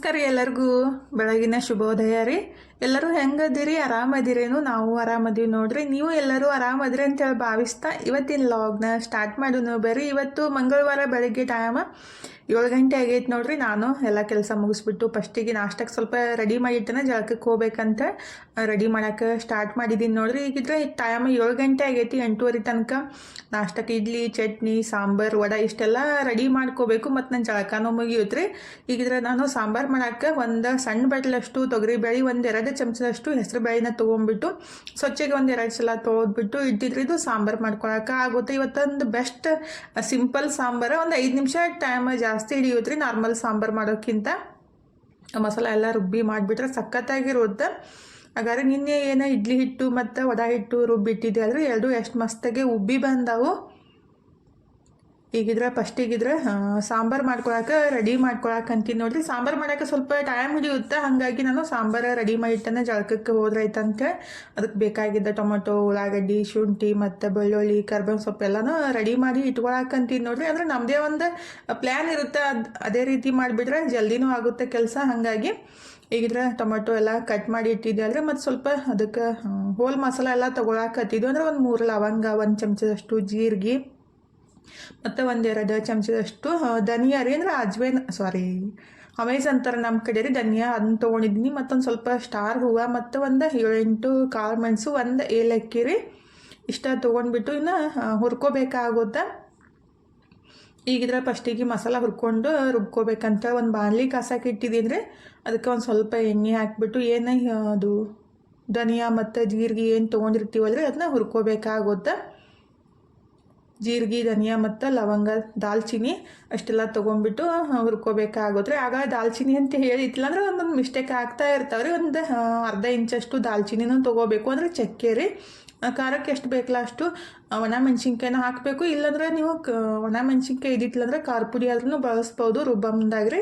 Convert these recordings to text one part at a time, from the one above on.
ನಮಸ್ಕಾರ ರೀ ಎಲ್ಲರಿಗೂ. ಬೆಳಗಿನ ಶುಭೋದಯ ರೀ. ಎಲ್ಲರೂ ಹೆಂಗದಿರಿ? ಆರಾಮದಿರೇನು? ನಾವು ಆರಾಮದೀವಿ ನೋಡ್ರಿ. ನೀವು ಎಲ್ಲರೂ ಆರಾಮದಿರಿ ಅಂತೇಳಿ ಭಾವಿಸ್ತಾ ಇವತ್ತಿನ ಲಾಗ್ನ ಸ್ಟಾರ್ಟ್ ಮಾಡೋಣ ಬರ್ರಿ. ಇವತ್ತು ಮಂಗಳವಾರ ಬೆಳಗ್ಗೆ ಟೈಮ್ ಏಳು ಗಂಟೆ ಆಗೈತೆ ನೋಡ್ರಿ ನಾನು ಎಲ್ಲ ಕೆಲಸ ಮುಗಿಸ್ಬಿಟ್ಟು ಫಸ್ಟಿಗೆ ನಾಷ್ಟಕ್ಕೆ ಸ್ವಲ್ಪ ರೆಡಿ ಮಾಡಿಟ್ಟೇನೆ ಜಳಕಕ್ಕೆ ಹೋಗ್ಬೇಕಂತ ರೆಡಿ ಮಾಡೋಕೆ ಸ್ಟಾರ್ಟ್ ಮಾಡಿದ್ದೀನಿ ನೋಡ್ರಿ. ಈಗಿದ್ರೆ ಟೈಮ್ ಏಳು ಗಂಟೆ ಆಗೈತಿ, ಎಂಟೂವರೆ ತನಕ ನಾಷ್ಟಕ್ಕೆ ಇಡ್ಲಿ, ಚಟ್ನಿ, ಸಾಂಬಾರು, ವಡೆ ಇಷ್ಟೆಲ್ಲ ರೆಡಿ ಮಾಡ್ಕೋಬೇಕು. ಮತ್ತು ನನ್ನ ಜಳಕನೂ ಮುಗಿಯುತ್ತೆ ಈಗಿದ್ರೆ ನಾನು ಸಾಂಬಾರು ಮಾಡೋಕ್ಕೆ ಒಂದು ಸಣ್ಣ ಬಟ್ಲಷ್ಟು ತೊಗರಿಬೇಳೆ ಒಂದು ಎರಡು ಚಮಚದಷ್ಟು ಹೆಸರು ಬೇಳೆನ ತೊಗೊಂಡ್ಬಿಟ್ಟು ಸ್ವಚ್ಛಗೆ ಒಂದು ಎರಡು ಸಲ ತೊಗೊದ್ಬಿಟ್ಟು ಇಟ್ಟಿದ್ರೆ ಇದು ಸಾಂಬಾರು ಮಾಡ್ಕೊಳಕ್ಕೆ ಆಗುತ್ತೆ. ಇವತ್ತೊಂದು ಬೆಸ್ಟ್ ಸಿಂಪಲ್ ಸಾಂಬಾರು. ಒಂದು ಐದು ನಿಮಿಷ ಟೈಮ್ ಜಾಸ್ತಿ ಹಿಡಿಯುತ್ತೆ ಹಿಡಿಯೋದ್ರಿ ನಾರ್ಮಲ್ ಸಾಂಬಾರು ಮಾಡೋಕ್ಕಿಂತ. ಮಸಾಲ ಎಲ್ಲ ರುಬ್ಬಿ ಮಾಡಿಬಿಟ್ರೆ ಸಖತ್ತಾಗಿರುತ್ತೆ. ಹಾಗಾದ್ರೆ ನಿನ್ನೆ ಏನೋ ಇಡ್ಲಿ ಹಿಟ್ಟು ಮತ್ತು ಒಡ ಹಿಟ್ಟು ರುಬ್ಬಿಟ್ಟಿದ್ದೆ ಆದರೆ ಎರಡು ಎಷ್ಟು ಮಸ್ತಾಗಿ ಉಬ್ಬಿ ಬಂದಾವು. ಈಗಿದ್ರೆ ಫಸ್ಟಿಗಿದ್ರೆ ಸಾಂಬಾರು ಮಾಡ್ಕೊಳಕ್ಕೆ ರೆಡಿ ಮಾಡ್ಕೊಳಕ್ಕೆ ಅಂತೀನಿ. ನೋಡ್ರಿ, ಸಾಂಬಾರು ಮಾಡೋಕ್ಕೆ ಸ್ವಲ್ಪ ಟೈಮ್ ಹಿಡಿಯುತ್ತೆ. ಹಾಗಾಗಿ ನಾನು ಸಾಂಬಾರು ರೆಡಿ ಮಾಡಿಟ್ಟನೆ ಜಳಕಕ್ಕೆ ಹೋದ್ರೈತಂತೆ ಅದಕ್ಕೆ ಬೇಕಾಗಿದ್ದ ಟೊಮೊಟೊ, ಉಳ್ಳಾಗಡ್ಡಿ, ಶುಂಠಿ ಮತ್ತು ಬೆಳ್ಳುಳ್ಳಿ, ಕರ್ಬೇವಿನ ಸೊಪ್ಪು ಎಲ್ಲನೂ ರೆಡಿ ಮಾಡಿ ಅಂತೀನಿ ನೋಡ್ರಿ. ಅಂದರೆ ನಮ್ಮದೇ ಒಂದು ಪ್ಲ್ಯಾನ್ ಇರುತ್ತೆ. ಅದು, ಅದೇ ರೀತಿ ಮಾಡಿಬಿಟ್ರೆ ಜಲ್ದಿನೂ ಆಗುತ್ತೆ ಕೆಲಸ. ಹಾಗಾಗಿ ಈಗಿದ್ರೆ ಟೊಮೆಟೊ ಎಲ್ಲ ಕಟ್ ಮಾಡಿ ಇಟ್ಟಿದ್ದೆ ಅಂದರೆ ಮತ್ತು ಸ್ವಲ್ಪ ಅದಕ್ಕೆ ಹೋಲ್ ಮಸಾಲ ಎಲ್ಲ ತೊಗೊಳಕತ್ತಿದ್ವು ಅಂದರೆ ಒಂದು ಮೂರು ಲವಂಗ, ಒಂದು ಚಮಚದಷ್ಟು ಜೀರಿಗೆ ಮತ್ತು ಒಂದೆರಡು ಚಮಚದಷ್ಟು ಧನಿಯಾ ರೀ, ಅಂದ್ರೆ ಅಜ್ವೇನ್ ಸಾರಿ ಅಮೇಝ್ ಅಂತಾರೆ ನಮ್ಮ ಕಡೆ ರೀ ಧನಿಯಾ, ಅದನ್ನ ತೊಗೊಂಡಿದ್ದೀನಿ ಮತ್ತೊಂದು ಸ್ವಲ್ಪ ಸ್ಟಾರ್ ಹೂವು, ಮತ್ತು ಒಂದು ಏಳೆಂಟು ಕಾಳು ಮೆಣಸು, ಒಂದು ಏಲಕ್ಕಿ ರೀ, ಇಷ್ಟ ತೊಗೊಂಡ್ಬಿಟ್ಟು ಇನ್ನು ಹುರ್ಕೋಬೇಕಾಗುತ್ತೆ ಈಗಿದ್ರೆ ಫಸ್ಟಿಗೆ ಮಸಾಲ ಹುರ್ಕೊಂಡು ರುಬ್ಕೋಬೇಕಂತ ಒಂದು ಬಾಣಲಿ ಕಾಸಕ್ಕೆ ಇಟ್ಟಿದ್ದೀನಿ ರೀ. ಅದಕ್ಕೆ ಒಂದು ಸ್ವಲ್ಪ ಎಣ್ಣೆ ಹಾಕಿಬಿಟ್ಟು ಏನು ಅದು ಧನಿಯಾ ಮತ್ತು ಜೀರಿಗೆ ಏನು ತೊಗೊಂಡಿರ್ತೀವಲ್ರಿ, ಅದನ್ನ ಹುರ್ಕೋಬೇಕಾಗುತ್ತೆ ಜೀರಿಗೆ, ಧನಿಯಾ ಮತ್ತು ಲವಂಗ ದಾಲ್ಚಿನ್ನಿ ಅಷ್ಟೆಲ್ಲ ತೊಗೊಂಡ್ಬಿಟ್ಟು ಹುರ್ಕೋಬೇಕಾಗುತ್ತೆ ಆಗ ದಾಲ್ಚಿನ್ನಿ ಅಂತ ಹೇಳಿತ್ತಿಲ್ಲ ಅಂದ್ರೆ ಒಂದೊಂದು ಮಿಸ್ಟೇಕ್ ಆಗ್ತಾ ಇರ್ತಾವೆ ರೀ ಒಂದು ಅರ್ಧ ಇಂಚಷ್ಟು ದಾಲ್ಚಿನ್ನಿನೂ ತೊಗೋಬೇಕು. ಅಂದರೆ ಚಕ್ಕೆ ರೀ. ಖಾರಕ್ಕೆ ಎಷ್ಟು ಬೇಕಲ್ಲ ಅಷ್ಟು ಒಣ ಮೆಣಸಿನ್ಕಾಯಿನ ಹಾಕಬೇಕು. ಇಲ್ಲಾಂದ್ರೆ ನೀವು ಕ, ಒಣ ಮೆಣಸಿನ್ಕಾಯಿ ಇದಿತ್ತಿಲ್ಲ ಖಾರ ಪುಡಿ ಆದ್ರೂ ಬಳಸ್ಬೋದು ರುಬ್ಬಂದಾಗ್ರಿ